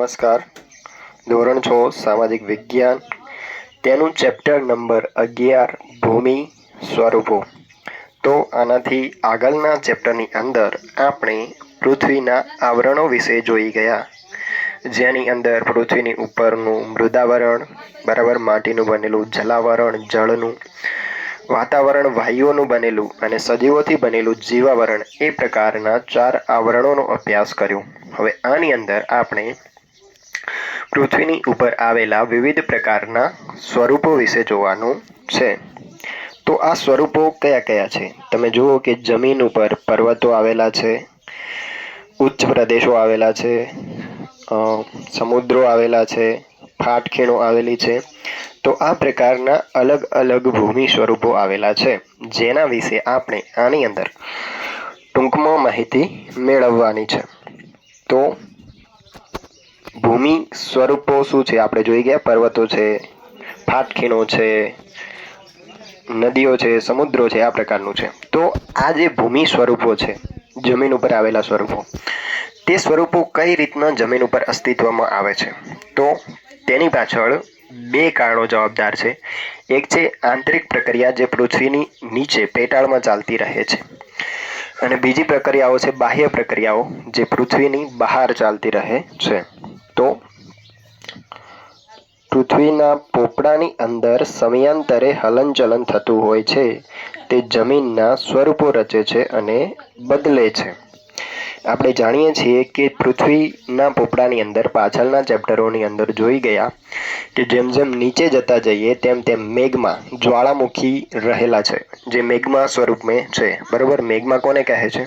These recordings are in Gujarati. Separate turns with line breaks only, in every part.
નમસ્કાર. ધોરણ છ, સામાજિક વિજ્ઞાન. તેનું ચેપ્ટર નંબર અગિયાર, ભૂમિ સ્વરૂપો. તો આનાથી આગળના ચેપ્ટરની અંદર આપણે પૃથ્વીના આવરણો વિશે જોઈ ગયા. જેની અંદર પૃથ્વીની ઉપરનું મૃદાવરણ, બરાબર માટીનું બનેલું જલાવરણ, જળનું વાતાવરણ, વાયુઓનું બનેલું અને સજીવોથી બનેલું જીવાવરણ એ પ્રકારના ચાર આવરણોનો અભ્યાસ કર્યો. હવે આની અંદર આપણે પૃથ્વીની ઉપર આવેલા વિવિધ પ્રકારના સ્વરૂપો વિશે જોવાનું છે. તો આ સ્વરૂપો કયા કયા છે? તમે જુઓ કે જમીન ઉપર પર્વતો આવેલા છે, ઉચ્ચ પ્રદેશો આવેલા છે સમુદ્રો આવેલા છે, ફાટખીણો આવેલી છે. તો આ પ્રકારના અલગ અલગ ભૂમિ સ્વરૂપો આવેલા છે, જેના વિશે આપણે આની અંદર ટૂંકમાં માહિતી મેળવવાની છે. તો ભૂમિ સ્વરૂપો શું છે? આપણે જોઈ ગયા, પર્વતો છે, ફાટખીણો છે, નદીઓ છે, સમુદ્રો છે, આ પ્રકારનું છે. તો આ જે ભૂમિ સ્વરૂપો છે, જમીન ઉપર આવેલા સ્વરૂપો, તે સ્વરૂપો કઈ રીતના જમીન ઉપર અસ્તિત્વમાં આવે છે? તો તેની પાછળ બે કારણો જવાબદાર છે. એક છે આંતરિક પ્રક્રિયા જે પૃથ્વીની નીચે પેટાળમાં ચાલતી રહે છે. અને બીજી પ્રક્રિયાઓ છે બાહ્ય પ્રક્રિયાઓ જે પૃથ્વીની બહાર ચાલતી રહે છે. તો પૃથ્વીના પોપડાની અંદર સમયાંતરે હલનચલન થતું હોય છે. તે જમીનના સ્વરૂપો રચે છે અને બદલે છે. આપણે જાણીએ છીએ કે પૃથ્વીના પોપડાની અંદર, પાછળના ચેપ્ટરોની અંદર જોઈ ગયા કે જેમ જેમ નીચે જતા જઈએ, તેમ તેમ મેઘમાં જ્વાળામુખી રહેલા છે. જે મેઘમાં સ્વરૂપમાં છે. બરાબર? મેઘમાં કોને કહે છે?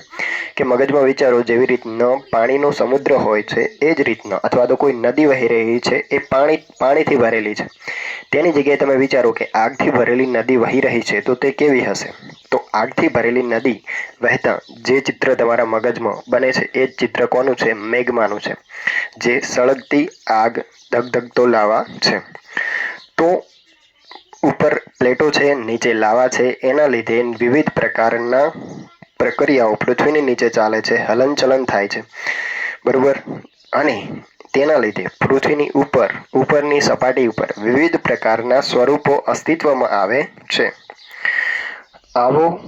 કે મગજમાં વિચારો, જેવી રીતનો પાણીનો સમુદ્ર હોય છે, એ જ રીતનો. અથવા તો કોઈ નદી વહી રહી છે, એ પાણી, પાણીથી ભરેલી છે. તેની જગ્યાએ તમે વિચારો કે આગથી ભરેલી નદી વહી રહી છે, તો તે કેવી હશે? તો આગથી ભરેલી નદી વહેતા જે ચિત્ર તમારા મગજમાં બને છે, એ જ ચિત્ર કોનું છે? મેઘમાનું છે. જે સળગતી આગ ધગધગતો લાવા છે. તો ઉપર પ્લેટો છે, નીચે લાવા છે. એના લીધે વિવિધ પ્રકારના પ્રક્રિયાઓ પૃથ્વીની નીચે ચાલે છે, હલનચલન થાય છે. બરાબર? અને તેના લીધે પૃથ્વીની ઉપર, ઉપરની સપાટી ઉપર વિવિધ પ્રકારના સ્વરૂપો અસ્તિત્વમાં આવે છે. આવો.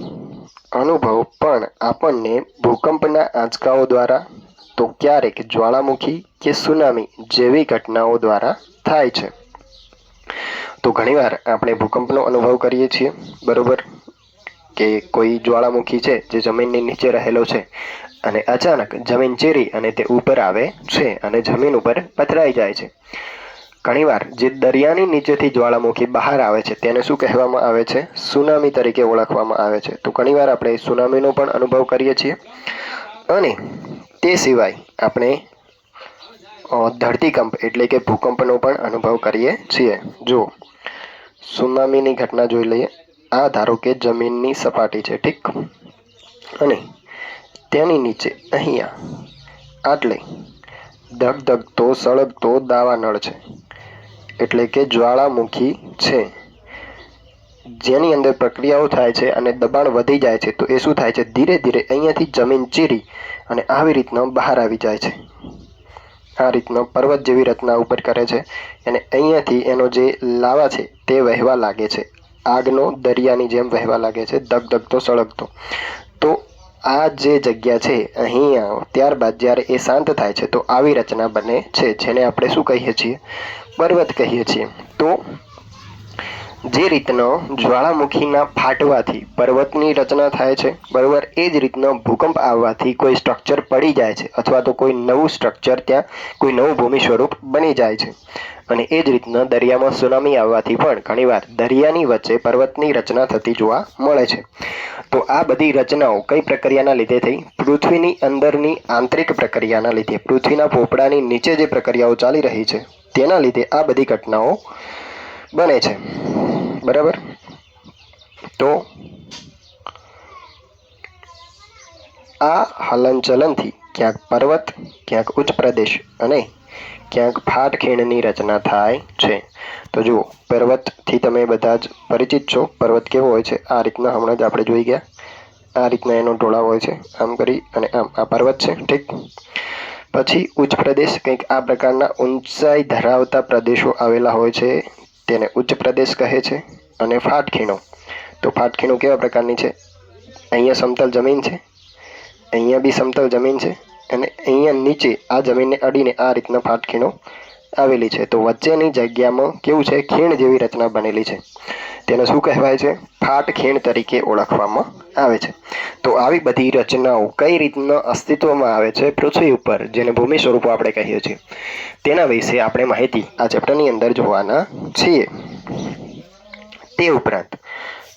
અનુભવ પણ આપણને ભૂકંપના આંચકાઓ દ્વારા, તો ક્યારેક જ્વાળામુખી કે સુનામી જેવી ઘટનાઓ દ્વારા થાય છે. તો ઘણીવાર આપણે ભૂકંપનો અનુભવ કરીએ છીએ, બરોબર? કે કોઈ જ્વાળામુખી છે જે જમીનની નીચે રહેલો છે અને અચાનક જમીન ચીરી અને તે ઉપર આવે છે અને જમીન ઉપર પથરાઈ જાય છે. ઘણીવાર જે દરિયાની નીચેથી જ્વાળામુખી બહાર આવે છે, તેને શું કહેવામાં આવે છે? સુનામી તરીકે ઓળખવામાં આવે છે. તો ઘણીવાર આપણે સુનામીનો પણ અનુભવ કરીએ છીએ. અને તે સિવાય આપણે ધરતીકંપ એટલે કે ભૂકંપનો પણ અનુભવ કરીએ છીએ. જો, સુનામીની ઘટના જોઈ લઈએ. આ ધારો કે જમીનની સપાટી છે, ઠીક? અને તેની નીચે અહીંયા આટલે ધગધગતો, સળગતો દાવાનળ છે. એટલે કે જ્વાળામુખી છે. જેની અંદર પ્રક્રિયાઓ થાય છે અને દબાણ વધી જાય છે, તો એ શું થાય છે? ધીરે ધીરે અહીંયાથી જમીન ચીરી અને આવી રીતનો બહાર આવી જાય છે. આ રીતનો પર્વત જેવી રચના ઉપર કરે છે અને અહીંયાથી એનો જે લાવા છે તે વહેવા લાગે છે. આગનો દરિયાની જેમ વહેવા લાગે છે, ધગધગતો, સળગતો. તો આ જે જગ્યા છે અહીંયા ત્યારબાદ જ્યારે એ શાંત થાય છે, તો આવી રચના બને છે, જેને આપણે શું કહીએ છીએ? પર્વત કહીએ છીએ. તો જે રીતનો જ્વાળામુખીના ફાટવાથી પર્વતની રચના થાય છે, બરાબર, એ જ રીતનો ભૂકંપ આવવાથી કોઈ સ્ટ્રક્ચર પડી જાય છે અથવા તો કોઈ નવું સ્ટ્રક્ચર ત્યાં કોઈ નવું ભૂમિ સ્વરૂપ બની જાય છે. અને એ જ રીતના દરિયામાં સુનામી આવવાથી પણ ઘણીવાર દરિયાની વચ્ચે પર્વતની રચના થતી જોવા મળે છે. તો આ બધી રચનાઓ કઈ પ્રક્રિયાના લીધે થઈ? પૃથ્વીની અંદરની આંતરિક પ્રક્રિયાના લીધે. પૃથ્વીના પોપડાની નીચે જે પ્રક્રિયાઓ ચાલી રહી છે તેના લીધે આ બધી ઘટનાઓ બને છે. બરાબર? તો આ હલનચલનથી ક્યાંક પર્વત, ક્યાંક ઉચ્ચ પ્રદેશ અને ક્યાંક ફાટખીણની રચના થાય છે. તો જુઓ, પર્વતથી તમે બધા જ પરિચિત છો. પર્વત કેવો હોય છે? આ રીતના હમણાં જ આપણે જોઈ ગયા. આ રીતના એનો ઢોળાવ હોય છે. આમ કરી અને આમ. આ પર્વત છે, ઠીક? પછી ઉચ્ચ પ્રદેશ કંઈક આ પ્રકારના ઊંચાઈ ધરાવતા પ્રદેશો આવેલા હોય છે, તેને ઉચ્ચ પ્રદેશ કહે છે અને ફાટખીણો. તો ફાટખીણો કેવા પ્રકારની છે? અહીંયા સમતલ જમીન છે, અહીંયા બી સમતલ જમીન છે અને અહીંયા નીચે આ જમીનને અડીને આ રીતના ફાટખીણો આવેલી છે. તો વચ્ચેની જગ્યામાં કેવું છે? ખીણ જેવી રચના બનેલી છે. તેને શું કહેવાય છે? ફાટ ખીણ તરીકે ઓળખવામાં આવે છે. તો આવી બધી રચનાઓ કઈ રીતના અસ્તિત્વમાં આવે છે? પૃથ્વી ઉપર, જેને ભૂમિ સ્વરૂપો આપણે કહીએ છીએ. તેના વિશે આપણે માહિતી આ ચેપ્ટરની અંદર જોવાના છીએ. તે ઉપરાંત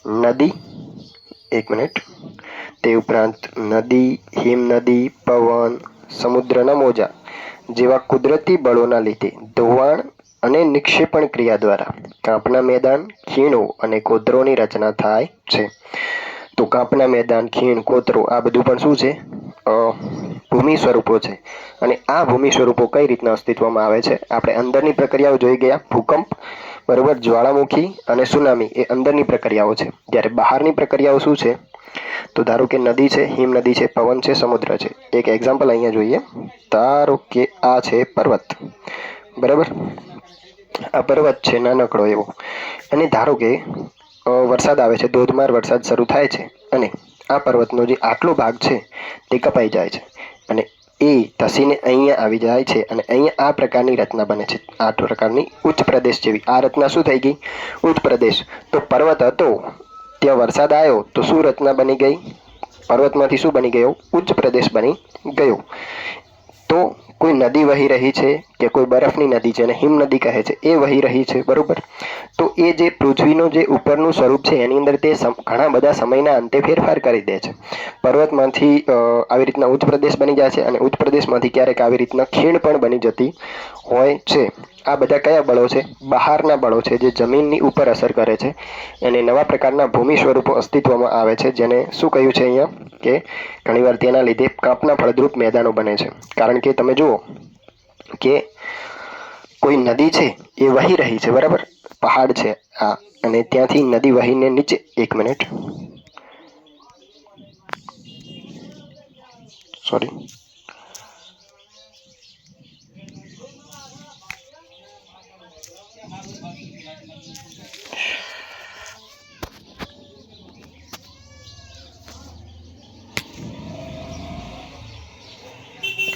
નદી, એક મિનિટ. તે ઉપરાંત નદી, હિમનદી, પવન, સમુદ્રના મોજા જેવા કુદરતી બળોના લીધે ધોવાણ અને નિક્ષેપણ ક્રિયા દ્વારા કાંપના મેદાન, ખીણો અને કોતરોની રચના થાય છે. તો કાંપના મેદાન, ખીણ, કોતરો આ બધું પણ શું છે? ભૂમિ સ્વરૂપો છે. અને આ ભૂમિ સ્વરૂપો કઈ રીતના અસ્તિત્વમાં આવે છે? આપણે અંદરની પ્રક્રિયાઓ જોઈ ગયા. ભૂકંપ, બરોબર, જ્વાળામુખી અને સુનામી એ અંદરની પ્રક્રિયાઓ છે. જ્યારે બહારની પ્રક્રિયાઓ શું છે? તો ધારો કે નદી છે, હિમ નદી છે, પવન છે, સમુદ્ર છે. એક એક્ઝામ્પલ અહીંયા જોઈએ. ધારો કે આ છે પર્વત. બરાબર? આ પર્વત છે, નાનકડો એવો. અને ધારો કે વરસાદ આવે છે, ધોધમાર વરસાદ શરૂ થાય છે, અને આ પર્વતનો જે આટલો ભાગ છે, તે કપાઈ જાય છે. અને એ ધસીને અહીંયા આવી જાય છે, અને અહીંયા આ પ્રકારની રચના બને છે. આ પ્રકારની ઉચ્ચ પ્રદેશ જેવી. આ રચના શું થઈ ગઈ? ઉચ્ચ પ્રદેશ. તો પર્વત હતો. ત્યાં વરસાદ આવ્યો, તો શું રચના બની ગઈ? પર્વતમાંથી શું બની ગયો? ઉચ્ચ પ્રદેશ બની ગયો. તો કોઈ નદી વહી રહી છે કે કોઈ બરફની નદી છે અને હિમ નદી કહે છે, એ વહી રહી છે, બરાબર? તો એ જે પૃથ્વીનું જે ઉપરનું સ્વરૂપ છે, એની અંદર તે ઘણા બધા સમયના અંતે ફેરફાર કરી દે છે. પર્વતમાંથી આવી રીતના ઉચ્ચ પ્રદેશ બની જાય છે અને ઉચ્ચ પ્રદેશમાંથી ક્યારેક આવી રીતના ખીણ પણ બની જતી હોય છે. આ બધા કયા બળો છે? બહારના બળો છે જે જમીનની ઉપર અસર કરે છે. અને નવા પ્રકારના ભૂમિ સ્વરૂપો અસ્તિત્વમાં આવે છે. જેને શું કહ્યું છે અહીંયા? કે ઘણીવાર તેના લીધે કાપના ફળદ્રુપ મેદાનો બને છે. કારણ કે તમે જુઓ કે કોઈ નદી છે એ વહી રહી છે, બરાબર? પહાડ છે આ. અને ત્યાંથી નદી વહીને નીચે એક minute. Sorry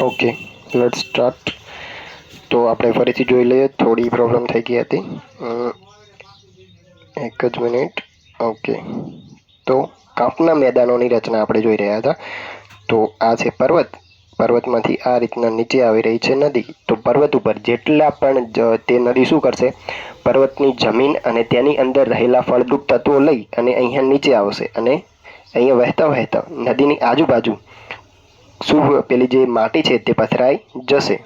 okay let start તો આપણે ફરીથી જોઈ લઈએ, થોડી પ્રોબ્લેમ થઈ ગઈ હતી. એક જ મિનિટ ઓકે. તો કાંપના મેદાનોની રચના આપણે જોઈ રહ્યા હતા. તો આ છે પર્વત. પર્વતમાંથી આ રીતના નીચે આવી રહી છે નદી. તો પર્વત ઉપર જેટલા પણ તે નદી શું કરશે? પર્વતની જમીન અને તેની અંદર રહેલા ફળદ્રુપ તત્વો લઈ અને અહીંયા નીચે આવશે અને અહીંયા વહેતા વહેતા નદીની આજુબાજુ શું પેલી જે માટી છે તે પથરાઈ જશે.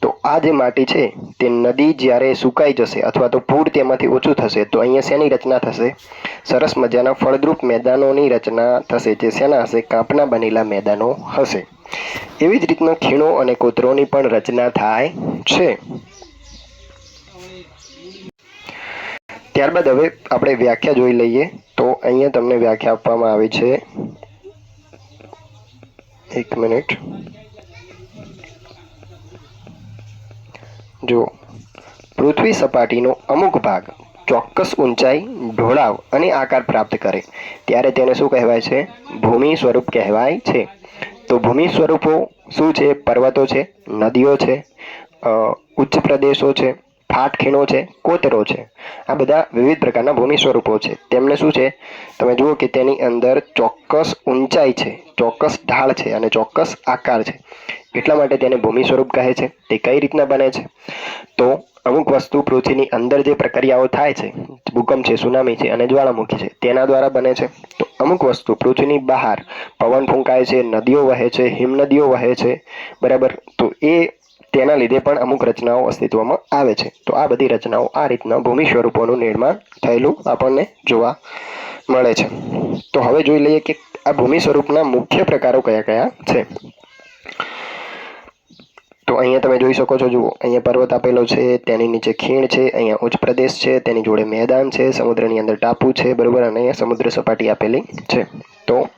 તો આ જે માટી છે તે નદી જ્યારે સુકાઈ જશે અથવા તો પૂર તેમાંથી ઓછું થશે, તો અહીંયા શેની રચના થશે? સરસ મજાના ફળદ્રુપ મેદાનોની રચના થશે જે શેના હશે? કાંપના બનેલા મેદાનો હશે. એવી જ રીતના ખીણો અને કોતરોની પણ રચના થાય છે. ત્યારબાદ હવે આપણે વ્યાખ્યા જોઈ લઈએ. તો અહીંયા તમને વ્યાખ્યા આપવામાં આવી છે. એક મિનિટ. જો પૃથ્વી સપાટીનો અમુક ભાગ ચોક્કસ ઊંચાઈ, ઢોળાવ અને આકાર પ્રાપ્ત કરે. ત્યારે તેને શું કહેવાય છે? ભૂમિ સ્વરૂપ કહેવાય છે. તો ભૂમિ સ્વરૂપો શું છે? પર્વતો છે, નદીઓ છે ઉચ્ચ પ્રદેશો છે ફાટખીણો છે, કોતરો છે. આ બધા વિવિધ પ્રકારના ભૂમિ સ્વરૂપો છે. તેમને શું છે? તમે જુઓ કે તેની અંદર ચોક્કસ ઊંચાઈ છે, ચોક્કસ ઢાળ છે અને ચોક્કસ આકાર છે. એટલા માટે તેને ભૂમિ સ્વરૂપ કહે છે. તે કઈ રીતના બને છે? તો અમુક વસ્તુ પૃથ્વીની અંદર જે પ્રક્રિયાઓ થાય છે, ભૂકંપ છે, સુનામી છે અને જ્વાળામુખી છે, તેના દ્વારા બને છે. તો અમુક વસ્તુ પૃથ્વીની બહાર પવન ફૂંકાય છે, નદીઓ વહે છે, હિમનદીઓ વહે છે, બરાબર? તો એ તેના લીધે પણ અમુક રચનાઓ અસ્તિત્વમાં આવે છે. તો આ બધી રચનાઓ આ રીતના ભૂમિ સ્વરૂપોનું નિર્માણ થયેલું આપણને જોવા મળે છે. તો હવે જોઈ લઈએ કે આ ભૂમિ સ્વરૂપના મુખ્ય પ્રકારો કયા કયા છે. તો અહીંયા તમે જોઈ શકો છો, જુઓ. અહીંયા પર્વત આપેલો છે, તેની નીચે ખીણ છે, અહીંયા ઉચ્ચ પ્રદેશ છે, તેની જોડે મેદાન છે, સમુદ્રની અંદર ટાપુ છે, બરોબર, અને અહીંયા સમુદ્ર સપાટી આપેલી છે. તો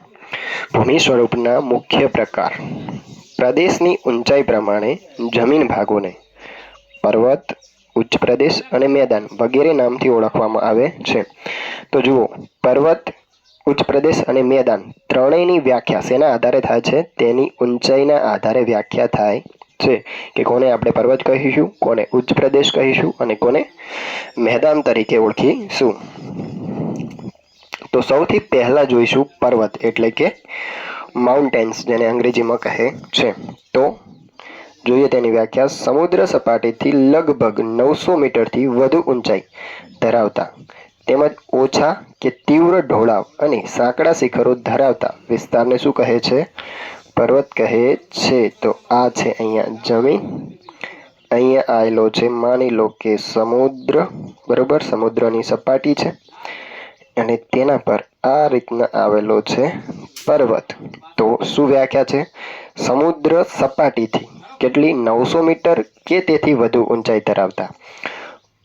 ભૂમિ સ્વરૂપના મુખ્ય પ્રકાર. પ્રદેશની ઊંચાઈ પ્રમાણે જમીન ભાગોને પર્વત, ઉચ્ચ પ્રદેશ અને મેદાન વગેરે નામથી ઓળખવામાં આવે છે. તો જુઓ, પર્વત, ઉચ્ચ પ્રદેશ અને મેદાન ત્રણેયની વ્યાખ્યા શેના આધારે થાય છે? તેની ઊંચાઈના આધારે વ્યાખ્યા થાય છે કે કોને આપણે પર્વત કહીશું, કોને ઉચ્ચ પ્રદેશ કહીશું અને કોને મેદાન તરીકે ઓળખીશું. તો સૌથી પહેલા જોઈશું પર્વત એટલે કે માઉન્ટેન્સ જેને અંગ્રેજીમાં કહે છે. તો જોઈએ તેની વ્યાખ્યા. સમુદ્ર સપાટીથી લગભગ નવસો મીટરથી વધુ ઊંચાઈ ધરાવતા તેમજ ઓછા કે તીવ્ર ઢોળાવ અને સાંકડા શિખરો ધરાવતા વિસ્તારને શું કહે છે? પર્વત કહે છે. તો આ છે અહીંયા જમીન. અહીંયા આવેલો છે, માની લો કે સમુદ્ર, બરોબર? સમુદ્રની સપાટી છે. અને તેના પર આ રીતના આવેલો છે, પર્વત. તો શું વ્યાખ્યા છે? સમુદ્ર સપાટીથી કેટલી નવસો મીટર કે તેથી વધુ ઊંચાઈ ધરાવતા?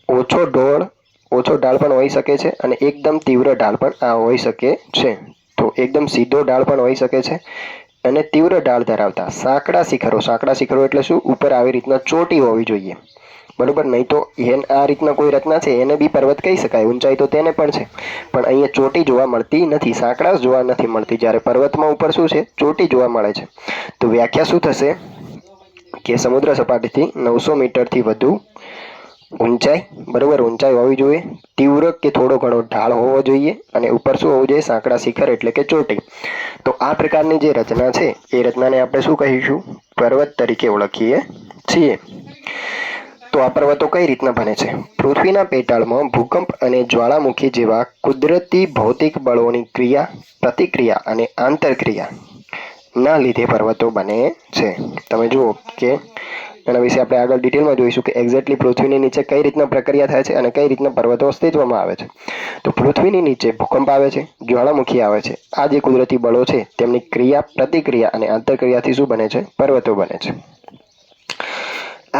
ઓછો ઢોળ, ઓછો ઢાળ પણ હોઈ શકે છે અને એકદમ તીવ્ર ઢાળ પણ આ હોઈ શકે છે. તો એકદમ સીધો ઢાળ પણ હોઈ શકે છે અને તીવ્ર ઢાળ ધરાવતા. સાંકડા શિખરો સાંકડા શિખરો એટલે શું? ઉપર આવી રીતના ચોટી હોવી જોઈએ. બરોબર? નહીં તો એન આ રીતના કોઈ રચના છે, એને બી પર્વત કહી શકાય, ઊંચાઈ તો તેને પણ છે. પણ અહીંયા ચોટી જોવા મળતી નથી સાંકડા જોવા નથી મળતી. જ્યારે પર્વતમાં ઉપર શું છે, ચોટી જોવા મળે છે. તો વ્યાખ્યા શું થશે? કે સમુદ્ર સપાટીથી નવસો મીટરથી વધુ ઊંચાઈ, બરાબર, ઊંચાઈ હોવી જોઈએ. તીવ્ર કે થોડો ઘણો ઢાળ હોવો જોઈએ અને ઉપર શું હોવું જોઈએ? સાંકડા શિખર એટલે કે ચોટી. તો આ પ્રકારની જે રચના છે, એ રચનાને આપણે શું કહીશું? પર્વત તરીકે ઓળખીએ છીએ. તો આ પર્વતો કઈ રીતના બને છે? પૃથ્વીના પેટાળમાં ભૂકંપ અને જ્વાળામુખી જેવા કુદરતી ભૌતિક બળોની ક્રિયા, પ્રતિક્રિયા અને આંતરક્રિયા ના લીધે પર્વતો બને છે. તમે જુઓ કે એના વિશે આપણે આગળ ડિટેલમાં જોઈશું કે એક્ઝેક્ટલી પૃથ્વીની નીચે કઈ રીતના પ્રક્રિયા થાય છે અને કઈ રીતના પર્વતો અસ્તિત્વમાં આવે છે. તો પૃથ્વીની નીચે ભૂકંપ આવે છે, જ્વાળામુખી આવે છે. આ જે કુદરતી બળો છે, તેમની ક્રિયા, પ્રતિક્રિયા અને આંતરક્રિયાથી શું બને છે? પર્વતો બને છે.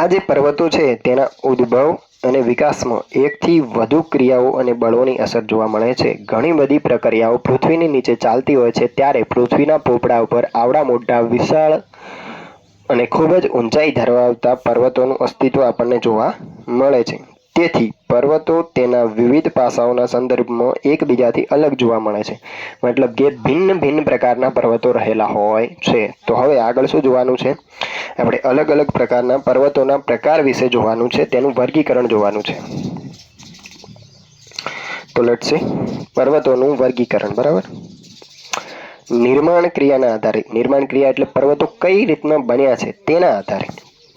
આ જે પર્વતો છે, તેના ઉદ્ભવ અને વિકાસમાં એકથી વધુ ક્રિયાઓ અને બળોની અસર જોવા મળે છે. ઘણી બધી પ્રક્રિયાઓ પૃથ્વીની નીચે ચાલતી હોય છે, ત્યારે પૃથ્વીના પોપડા ઉપર આવડા મોટા વિશાળ અને ખૂબ જ ઊંચાઈ ધરાવતા પર્વતોનું અસ્તિત્વ આપણને જોવા મળે છે. તેથી પર્વતો તેના વિવિધ પાસાઓના સંદર્ભમાં એકબીજાથી અલગ જોવા મળે છે. મતલબ કે ભિન્ન ભિન્ન પ્રકારના પર્વતો રહેલા હોય છે. તો હવે આગળ શું જોવાનું છે? આપણે અલગ અલગ પ્રકારના પર્વતોના પ્રકાર વિશે જોવાનું છે, તેનું વર્ગીકરણ જોવાનું છે. તો લટશે પર્વતોનું વર્ગીકરણ, બરાબર? નિર્માણ ક્રિયાના આધારે, નિર્માણ ક્રિયા એટલે પર્વતો કઈ રીતના બન્યા છે, તેના આધારે.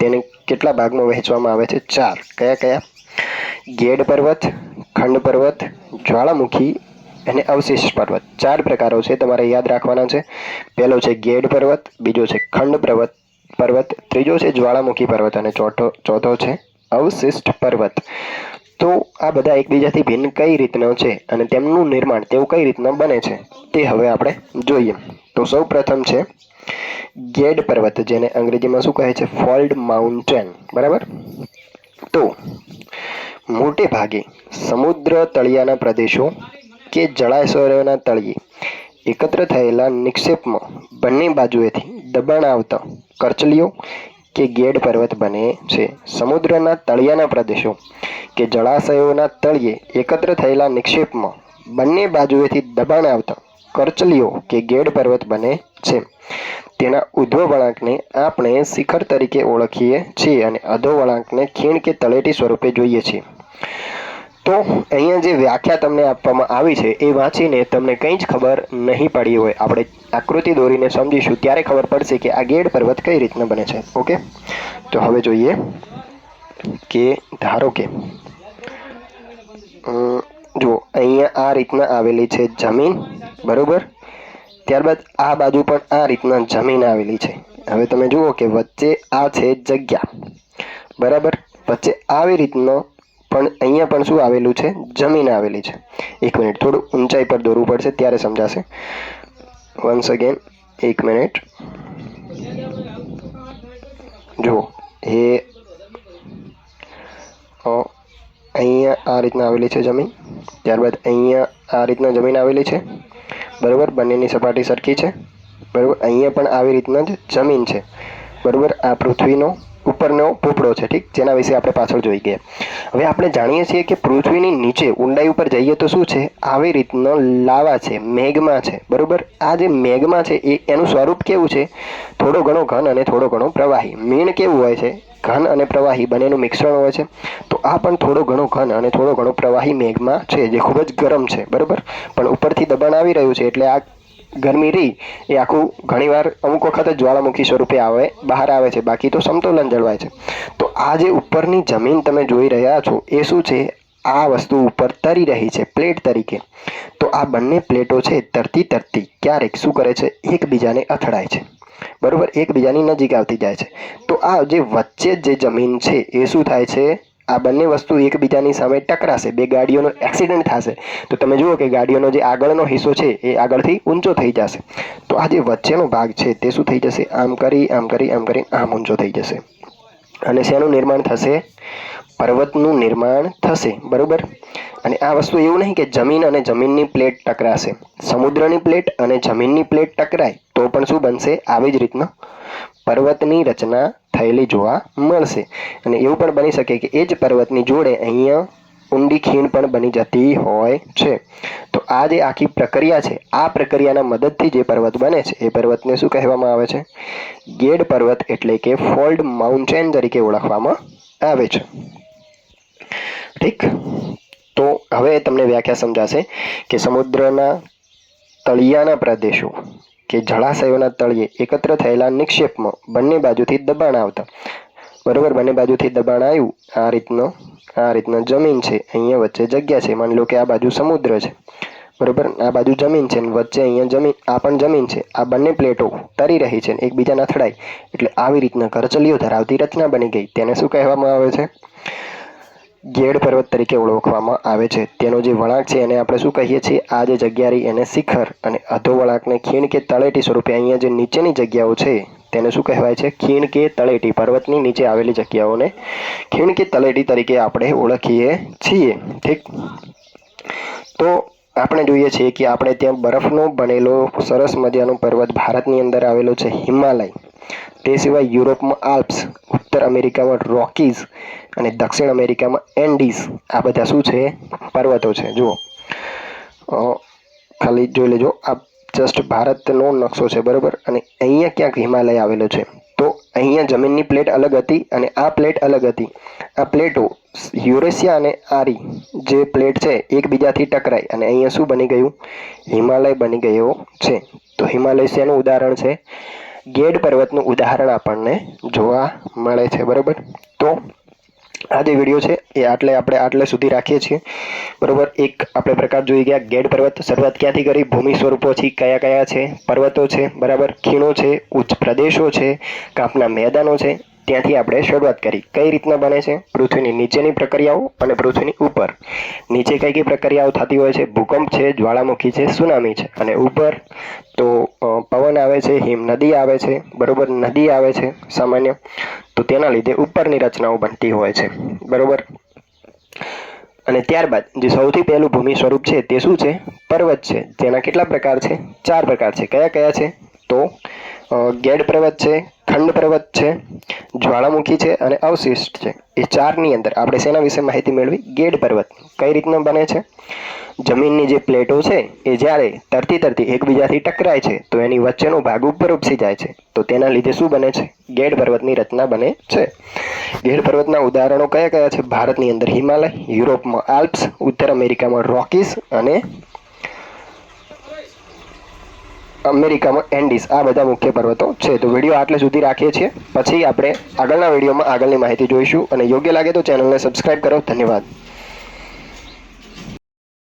તેને કેટલા ભાગમાં વહેંચવામાં આવે છે? ચાર. કયા કયા? ગેડ પર્વત, ખંડ પર્વત, જ્વાળામુખી અને અવશિષ્ટ પર્વત. ચાર પ્રકારો છે, તમારે યાદ રાખવાના છે. પહેલો છે ગેડ પર્વત, બીજો છે ખંડ પર્વત પર્વત, ત્રીજો છે જ્વાળામુખી પર્વત અને ચોથો ચોથો છે અવશિષ્ટ પર્વત. તો આ બધા એકબીજાથી ભિન્ન કઈ રીતના છે અને તેમનું નિર્માણ તેવું કઈ રીતના બને છે તે હવે આપણે જોઈએ. તો સૌ પ્રથમ છે ગેડ પર્વત, જેને અંગ્રેજીમાં શું કહે છે? Fold mountain. બરાબર? તો મોટે ભાગે સમુદ્ર તળિયાના પ્રદેશો કે જળાશયોના તળિયે એકત્ર થયેલા નિક્ષેપમાં બંને બાજુએથી દબાણ આવતા કરચલીઓ કે ગેડ પર્વત બને છે. સમુદ્રના તળિયાના પ્રદેશો કે જળાશયોના તળિયે એકત્ર થયેલા નિક્ષેપમાં બંને બાજુએથી દબાણ આવતા કરચલીઓ કે ગેડ પર્વત બને છે. તેના ઉધ્વ વળાંકને આપણે શિખર તરીકે ઓળખીએ છીએ અને અધો વળાંકને ખીણ કે તળેટી સ્વરૂપે જોઈએ છીએ. તો અહીંયા જે વ્યાખ્યા તમને આપવામાં આવી છે, એ વાંચીને તમને કંઈ જ ખબર નહીં પડી હોય. આપણે આકૃતિ દોરીને સમજીશું, ત્યારે ખબર પડશે કે આ ગેડ પર્વત કઈ રીતના બને છે. ઓકે? તો હવે જોઈએ કે ધારો કે જુઓ, અહીંયા આ રીતના આવેલી છે જમીન, બરોબર? ત્યારબાદ આ બાજુ પણ આ રીતના જમીન આવેલી છે. હવે તમે જુઓ કે વચ્ચે આ છે જગ્યા, બરાબર? વચ્ચે આવી રીતનો પણ અહીંયા પણ શું આવેલું છે? જમીન આવેલી છે. એક મિનિટ, થોડું ઊંચાઈ પર દોરવું પડશે, ત્યારે સમજાશે. વન્સ અગેન એક મિનિટ. જુઓ, એ અહીંયા આ રીતના આવેલી છે જમીન. ત્યારબાદ અહીંયા આ રીતના જમીન આવેલી છે. બરાબર, બંનેની સપાટી સરખી છે. બરાબર, અહીંયા પણ આવી રીતના જ જમીન છે. બરાબર, આ પૃથ્વીનો ઉપરનો પોપડો છે, ઠીક? જેના વિશે આપણે પાછળ જોઈ ગયા. હવે આપણે જાણીએ છીએ કે પૃથ્વીની નીચે ઊંડાઈ ઉપર જઈએ તો શું છે? આવી રીતનો લાવા છે, મેઘમાં છે, બરાબર? આ જે મેઘમાં છે, એ એનું સ્વરૂપ કેવું છે? થોડો ઘણો ઘન અને થોડો ઘણો પ્રવાહી. મીણ કેવું હોય છે? ઘન અને પ્રવાહી બંનેનું મિશ્રણ હોય છે. તો આ પણ થોડો ઘણો ઘન અને થોડો ઘણો પ્રવાહી મેઘમાં છે, જે ખૂબ જ ગરમ છે, બરાબર? પણ ઉપરથી દબાણ આવી રહ્યું છે, એટલે આ ગરમી રહી, એ આખું ઘણીવાર અમુક વખત જ્વાળામુખી સ્વરૂપે આવે, બહાર આવે છે. બાકી તો સમતોલન જળવાય છે. તો આ જે ઉપરની જમીન તમે જોઈ રહ્યા છો, એ શું છે? આ વસ્તુ ઉપર તરી રહી છે, પ્લેટ તરીકે. તો આ બંને પ્લેટો છે, તરતી તરતી. ક્યારેક શું કરે છે? એકબીજાને અથડાય છે. બરોબર? એકબીજાની નજીક આવતી જાય છે. તો આ જે વચ્ચે જે જમીન છે, એ શું થાય છે? આ બંને વસ્તુ એકબીજાની સામે ટકરાશે, બે ગાડીઓનો એક્સિડન્ટ થશે. તો તમે જુઓ કે ગાડીઓનો જે આગળનો હિસ્સો છે, એ આગળથી ઊંચો થઈ જશે. તો આ જે વચ્ચેનો ભાગ છે, તે શું થઈ જશે? આમ કરી આમ કરી આમ કરી, આમ ઊંચો થઈ જશે. અને શેનું નિર્માણ થશે? પર્વતનું નિર્માણ થશે, બરાબર? અને આ વસ્તુ એવું નહીં કે જમીન અને જમીનની પ્લેટ ટકરાશે. સમુદ્રની પ્લેટ અને જમીનની પ્લેટ ટકરાય, તો પણ શું બનશે? આવી જ રીતના પર્વતની રચના થયેલી જોવા મળશે. અને એવું પણ બની શકે કે એ જ પર્વતની જોડે અહીંયા ઊંડી ખીણ પણ બની જતી હોય છે. તો આ જે આખી પ્રક્રિયા છે, આ પ્રક્રિયાના મદદથી જે પર્વત બને છે, એ પર્વતને શું કહેવામાં આવે છે? ગેડ પર્વત એટલે કે ફોલ્ડ માઉન્ટેન તરીકે ઓળખવામાં આવે છે. ઠીક? તો હવે તમને વ્યાખ્યા સમજાશે કે સમુદ્રના તળિયાના પ્રદેશો કે જળાશયોના તળિયે એકત્ર થયેલા નિક્ષેપમાં બંને બાજુથી દબાણ આવતા. બરોબર, બંને બાજુથી દબાણ આવ્યું. આ રીતનો, આ રીતના જમીન છે. અહીંયા વચ્ચે જગ્યા છે. માની લો કે આ બાજુ સમુદ્ર છે. બરોબર, આ બાજુ જમીન છે વચ્ચે અહીંયા જમીન, આ પણ જમીન છે. આ બંને પ્લેટો તરી રહી છે એકબીજાના અથડાય. એટલે આવી રીતના કરચલીઓ ધરાવતી રચના બની ગઈ. તેને શું કહેવામાં આવે છે? ગેડ પર્વત તરીકે ઓળખવામાં આવે છે. તેનો જે વળાંક છે એને આપણે શું કહીએ છીએ? આ જે જગ્યા એને શિખર અને અધો વળાંકને ખીણ કે તળેટી સ્વરૂપે અહીંયા જે નીચેની જગ્યાઓ છે, તેને શું કહેવાય છે? ખીણ કે તળેટી. પર્વતની નીચે આવેલી જગ્યાઓને ખીણ કે તળેટી તરીકે આપણે ઓળખીએ છીએ. ઠીક? તો આપણે જોઈએ છીએ કે આપણે ત્યાં બરફનો બનેલો સરસ મજાનો પર્વત ભારતની અંદર આવેલો છે હિમાલય. તે સિવાય યુરોપમાં આલ્પ્સ, ઉત્તર અમેરિકામાં રોકીઝ અને દક્ષિણ અમેરિકામાં એન્ડીઝ આ બધા શું છે? પર્વતો છે. જુઓ. ખાલી જોઈ લેજો. આ જસ્ટ ભારતનો નકશો છે, બરાબર? અને અહીંયા ક્યાંક હિમાલય આવેલો છે. તો અહીંયા જમીનની પ્લેટ અલગ હતી અને આ પ્લેટ અલગ હતી. આ પ્લેટો યુરેશિયા અને આરી જે પ્લેટ છે, એકબીજાથી ટકરાઈ અને અહીંયા શું બની ગયું? હિમાલય બની ગયો છે. તો હિમાલય ઉદાહરણ છે. ગેડ પર્વતનું ઉદાહરણ આપણને જોવા મળે છે, બરાબર? તો આ જે વીડિયો છે, એ આટલે આપણે આટલે સુધી રાખીએ છીએ. બરાબર? એક આપણે પ્રકાર જોઈ ગયા, ગેડ પર્વત. શરૂઆત ક્યાંથી કરી? ભૂમિ સ્વરૂપોથી કયા કયા છે? પર્વતો છે, બરાબર? ખીણો છે, ઉચ્ચ પ્રદેશો છે, કાપના મેદાનો છે. ત્યાંથી આપણે શરૂઆત કરી. કઈ રીતના બને છે? પૃથ્વીની નીચેની પ્રક્રિયાઓ અને પૃથ્વીની ઉપર. નીચે કઈ કઈ પ્રક્રિયાઓ થતી હોય છે? ભૂકંપ છે, જ્વાળામુખી છે, સુનામી છે. અને ઉપર તો પવન આવે છે, હિમ નદી આવે છે. બરોબર, નદી આવે છે, સામાન્ય. તો તેના લીધે ઉપરની રચનાઓ બનતી હોય છે. બરોબર? અને ત્યારબાદ જે સૌથી પહેલું ભૂમિ સ્વરૂપ છે તે શું છે? પર્વત છે. જેના કેટલા પ્રકાર છે? ચાર પ્રકાર છે. કયા કયા છે? તો ગેડ પર્વત છે, ખંડ પર્વત છે, જ્વાળામુખી છે અને અવશિષ્ટ છે. એ ચારની અંદર આપણે શેના વિશે માહિતી મેળવી? ગેડ પર્વત. કઈ રીતના બને છે? જમીનની જે પ્લેટો છે, એ જ્યારે તરતી તરતી એકબીજાથી ટકરાય છે, તો એની વચ્ચેનો ભાગ ઉપર ઉપસી જાય છે. તો તેના લીધે શું બને છે? ગેડ પર્વતની રચના બને છે. ગેડ પર્વતના ઉદાહરણો કયા કયા છે? ભારતની અંદર હિમાલય, યુરોપમાં આલ્પ્સ, ઉત્તર અમેરિકામાં રોકીસ અને અમેરિકામાં એન્ડિસ, આ બધા મુખ્ય પર્વતો છે. તો વીડિયો આટલે સુધી રાખીએ છીએ. પછી આપણે આગળના વિડીયોમાં આગળની માહિતી જોઈશું. અને યોગ્ય લાગે તો ચેનલને સબસ્ક્રાઈબ કરો. ધન્યવાદ.